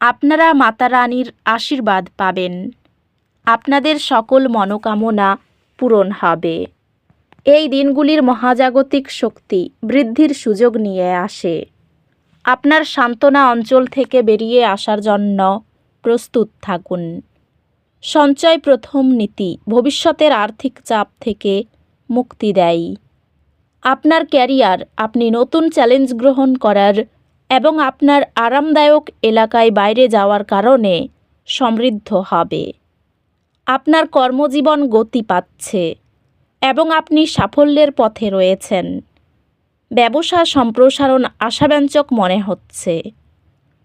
আপনারা মাতা রানীর আশীর্বাদ পাবেন। আপনাদের সকল মনোকামনা পূরণ হবে। এই দিনগুলির মহাজাগতিক শক্তি বৃদ্ধির সুযোগ নিয়ে আসে। আপনার সান্ত্বনা অঞ্চল থেকে বেরিয়ে আসার জন্য প্রস্তুত থাকুন। সঞ্চয় প্রথম নীতি ভবিষ্যতের আর্থিক চাপ থেকে মুক্তি দেয়। আপনার ক্যারিয়ার আপনি নতুন চ্যালেঞ্জ গ্রহণ করার এবং আপনার আরামদায়ক এলাকায় বাইরে যাওয়ার কারণে সমৃদ্ধ হবে। আপনার কর্মজীবন গতি পাচ্ছে এবং আপনি সাফল্যের পথে রয়েছেন। ব্যবসা সম্প্রসারণ আশাব্যঞ্জক মনে হচ্ছে।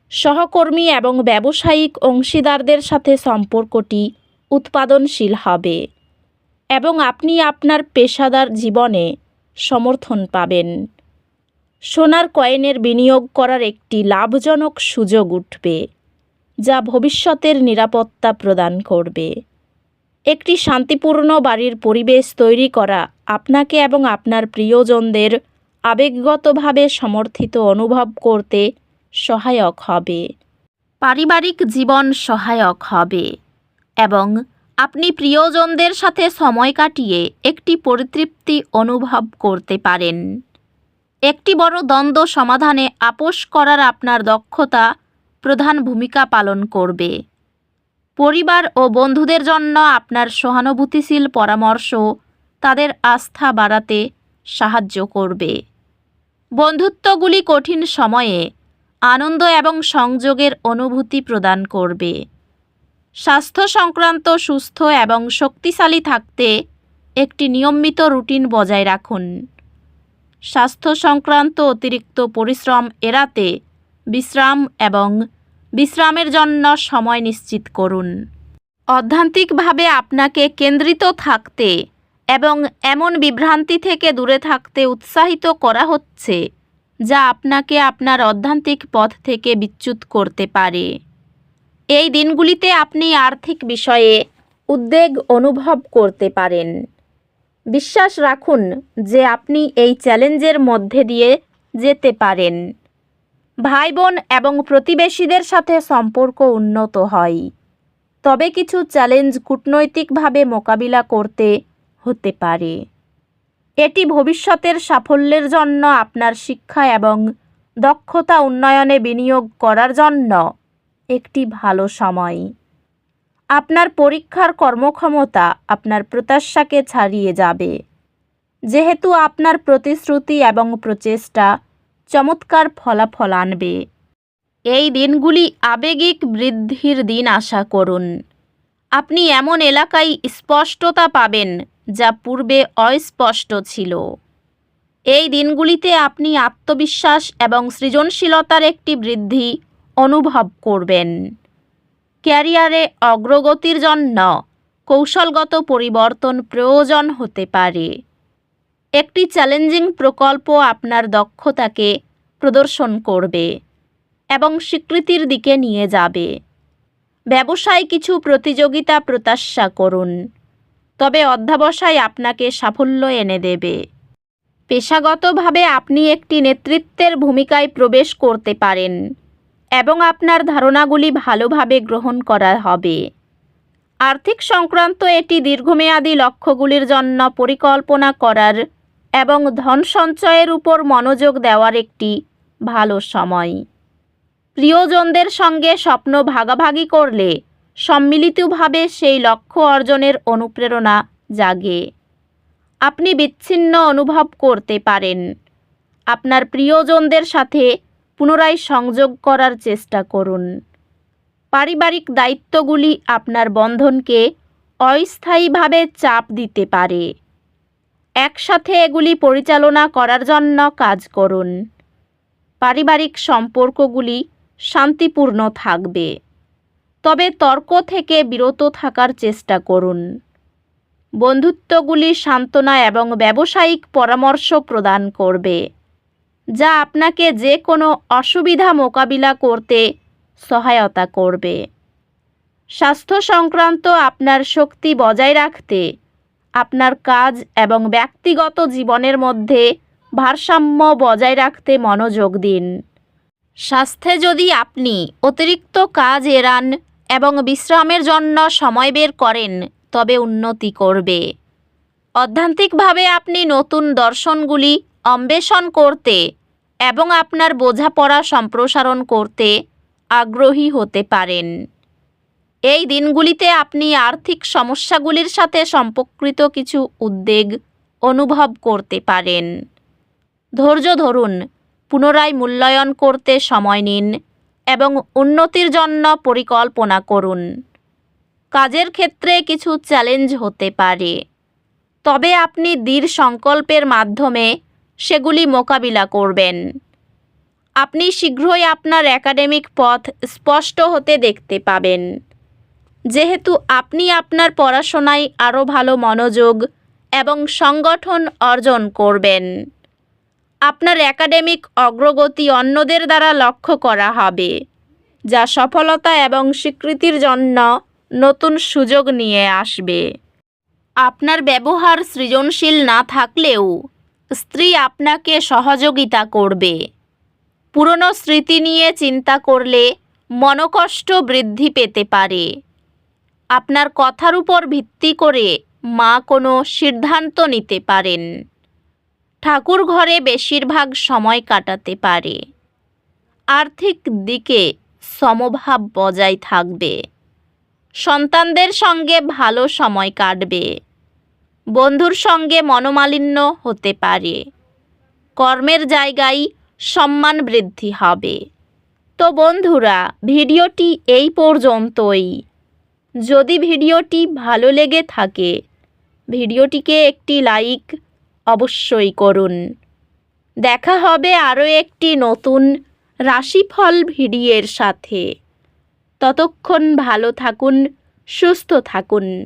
সহকর্মী এবং ব্যবসায়িক অংশীদারদের সাথে সম্পর্কটি উৎপাদনশীল হবে এবং আপনি আপনার পেশাদার জীবনে সমর্থন পাবেন। সোনার কয়েনের বিনিয়োগ করার একটি লাভজনক সুযোগ উঠবে, যা ভবিষ্যতের নিরাপত্তা প্রদান করবে। একটি শান্তিপূর্ণ বাড়ির পরিবেশ তৈরি করা আপনাকে এবং আপনার প্রিয়জনদের আবেগগতভাবে সমর্থিত অনুভব করতে সহায়ক হবে। পারিবারিক জীবন সহায়ক হবে এবং আপনি প্রিয়জনদের সাথে সময় কাটিয়ে একটি পরিতৃপ্তি অনুভব করতে পারেন। একটি বড় দ্বন্দ্ব সমাধানে আপোষ করার আপনার দক্ষতা প্রধান ভূমিকা পালন করবে। পরিবার ও বন্ধুদের জন্য আপনার সহানুভূতিশীল পরামর্শ তাদের আস্থা বাড়াতে সাহায্য করবে। বন্ধুত্বগুলি কঠিন সময়ে আনন্দ এবং সংযোগের অনুভূতি প্রদান করবে। স্বাস্থ্য সংক্রান্ত সুস্থ এবং শক্তিশালী থাকতে একটি নিয়মিত রুটিন বজায় রাখুন। স্বাস্থ্য সংক্রান্ত অতিরিক্ত পরিশ্রম এড়াতে বিশ্রাম এবং বিশ্রামের জন্য সময় নিশ্চিত করুন। অধ্যান্তিকভাবে আপনাকে কেন্দ্রিত থাকতে এবং এমন বিভ্রান্তি থেকে দূরে থাকতে উৎসাহিত করা হচ্ছে, যা আপনাকে আপনার অধ্যান্তিক পথ থেকে বিচ্যুত করতে পারে। এই দিনগুলিতে আপনি আর্থিক বিষয়ে উদ্বেগ অনুভব করতে পারেন। বিশ্বাস রাখুন যে আপনি এই চ্যালেঞ্জের মধ্যে দিয়ে যেতে পারেন। ভাই বোন এবং প্রতিবেশীদের সাথে সম্পর্ক উন্নত হয়। তবে কিছু চ্যালেঞ্জ কূটনৈতিকভাবে মোকাবিলা করতে হতে পারে। এটি ভবিষ্যতের সাফল্যের জন্য আপনার শিক্ষা এবং দক্ষতা উন্নয়নে বিনিয়োগ করার জন্য একটি ভালো সময়। আপনার পরীক্ষার কর্মক্ষমতা আপনার প্রত্যাশাকে ছাড়িয়ে যাবে। যেহেতু আপনার প্রতিশ্রুতি এবং প্রচেষ্টা চমৎকার ফলাফল আনবে। এই দিনগুলি আবেগিক বৃদ্ধির দিন আশা করুন। আপনি এমন এলাকায় স্পষ্টতা পাবেন যা পূর্বে অস্পষ্ট ছিল। এই দিনগুলিতে আপনি আত্মবিশ্বাস এবং সৃজনশীলতার একটি বৃদ্ধি অনুভব করবেন। ক্যারিয়ারে অগ্রগতির জন্য কৌশলগত পরিবর্তন প্রয়োজন হতে পারে। একটি চ্যালেঞ্জিং প্রকল্প আপনার দক্ষতাকে প্রদর্শন করবে এবং স্বীকৃতির দিকে নিয়ে যাবে। ব্যবসায় কিছু প্রতিযোগিতা প্রত্যাশা করুন, তবে অধ্যাবসায় আপনাকে সাফল্য এনে দেবে। পেশাগতভাবে আপনি একটি নেতৃত্বের ভূমিকায় প্রবেশ করতে পারেন। এবং আপনার ধারণাগুলি ভালোভাবে গ্রহণ করা হবে। আর্থিক সংক্রান্ত এটি দীর্ঘমেয়াদী লক্ষ্যগুলির জন্য পরিকল্পনা করার এবং ধন সঞ্চয়ের উপর মনোযোগ দেওয়ার একটি ভালো সময়। প্রিয়জনদের সঙ্গে স্বপ্ন ভাগাভাগি করলে সম্মিলিতভাবে সেই লক্ষ্য অর্জনের অনুপ্রেরণা জাগে। আপনি বিচ্ছিন্ন অনুভব করতে পারেন। আপনার প্রিয়জনদের সাথে পুনরায় সংযোগ করার চেষ্টা করুন। পারিবারিক দায়িত্বগুলি আপনার বন্ধনকে অস্থায়ীভাবে চাপ দিতে পারে। একসাথে এগুলি পরিচালনা করার জন্য কাজ করুন। পারিবারিক সম্পর্কগুলি শান্তিপূর্ণ থাকবে। তবে তর্ক থেকে বিরত থাকার চেষ্টা করুন। বন্ধুত্বগুলি সান্ত্বনা এবং ব্যবসায়িক পরামর্শ প্রদান করবে। যা আপনাকে যে কোনো অসুবিধা মোকাবিলা করতে সহায়তা করবে। স্বাস্থ্য সংক্রান্ত আপনার শক্তি বজায় রাখতে, আপনার কাজ এবং ব্যক্তিগত জীবনের মধ্যে ভারসাম্য বজায় রাখতে মনোযোগ দিন। স্বাস্থ্যে যদি আপনি অতিরিক্ত কাজ এড়ান এবং বিশ্রামের জন্য সময় বের করেন, তবে উন্নতি করবে। অধ্যান্তিকভাবে আপনি নতুন দর্শনগুলি অন্বেষণ করতে এবং আপনার বোঝাপড়া সম্প্রসারণ করতে আগ্রহী হতে পারেন। এই দিনগুলিতে আপনি আর্থিক সমস্যাগুলির সাথে সম্পর্কিত কিছু উদ্বেগ অনুভব করতে পারেন। ধৈর্য ধরুন, পুনরায় মূল্যায়ন করতে সময় নিন এবং উন্নতির জন্য পরিকল্পনা করুন। কাজের ক্ষেত্রে কিছু চ্যালেঞ্জ হতে পারে। তবে আপনি দৃঢ় সংকল্পের মাধ্যমে সেগুলি মোকাবিলা করবেন। আপনি শীঘ্রই আপনার একাডেমিক পথ স্পষ্ট হতে দেখতে পাবেন। যেহেতু আপনি আপনার পড়াশোনায় আরও ভালো মনোযোগ এবং সংগঠন অর্জন করবেন। আপনার একাডেমিক অগ্রগতি অন্যদের দ্বারা লক্ষ্য করা হবে, যা সফলতা এবং স্বীকৃতির জন্য নতুন সুযোগ নিয়ে আসবে। আপনার ব্যবহার সৃজনশীল না থাকলেও স্ত্রী আপনাকে সহযোগিতা করবে। পুরনো স্মৃতি নিয়ে চিন্তা করলে মনকষ্ট বৃদ্ধি পেতে পারে। আপনার কথার উপর ভিত্তি করে মা কোনো সিদ্ধান্ত নিতে পারেন। ঠাকুর ঘরে বেশিরভাগ সময় কাটাতে পারে। আর্থিক দিকে সমভাব বজায় থাকবে। সন্তানদের সঙ্গে ভালো সময় কাটবে। বন্ধুর সঙ্গে মনোমালিন্য হতে পারে। কর্মের জায়গায় সম্মান বৃদ্ধি হবে। তো বন্ধুরা, ভিডিওটি এই পর্যন্তই। যদি ভিডিওটি ভালো লেগে থাকে, ভিডিওটিকে একটি লাইক অবশ্যই করুন। দেখা হবে আরও একটি নতুন রাশিফল ভিডিওর সাথে। ততক্ষণ ভালো থাকুন, সুস্থ থাকুন।